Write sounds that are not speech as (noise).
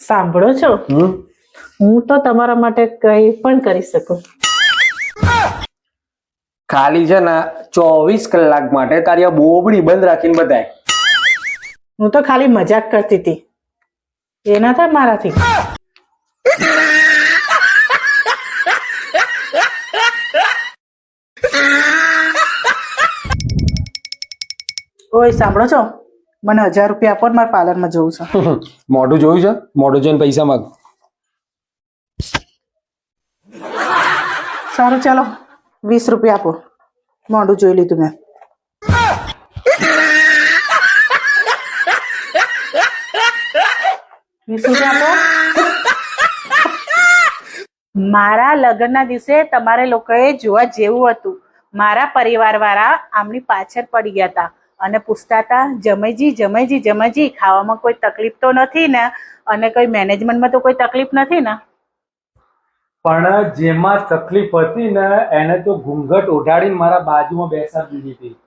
સાંભળો છો? હું તો તમારા માટે કંઈ પણ કરી શકું. ખાલી છે ને ચોવીસ કલાક માટે તારી આ બોબડી બંધ રાખીને બતાય હું તો ખાલી મજાક કરતી હતી. એના થાય મારાથી. ઓય સાંભળો છો? મને હજાર રૂપિયા આપો ને મારે પાર્લરમાં જવું છે. (laughs) મોઢું જોયું છે? મોઢું જોઈને પૈસા માંગ. સારું ચાલો. વીસ રૂપિયા આપો. મોઢું જોઈ લીધું મેં. વીસ રૂપિયા આપો. મારા લગ્નના દિવસે તમારે લોકોએ જોવા જેવું હતું. મારા પરિવાર વાળા આમની પાછળ પડી ગયા હતા. અને પૂછતા હતા જમેજી જમેજી જમેજી ખાવામાં કોઈ તકલીફ તો નથી ને? અને કોઈ મેનેજમેન્ટમાં તો કોઈ તકલીફ નથી ને? પણ જેમાં તકલીફ હતી ને, એને તો ઘૂંઘટ ઓઢાડીને મારા બાજુમાં બેસાડી દીધી હતી.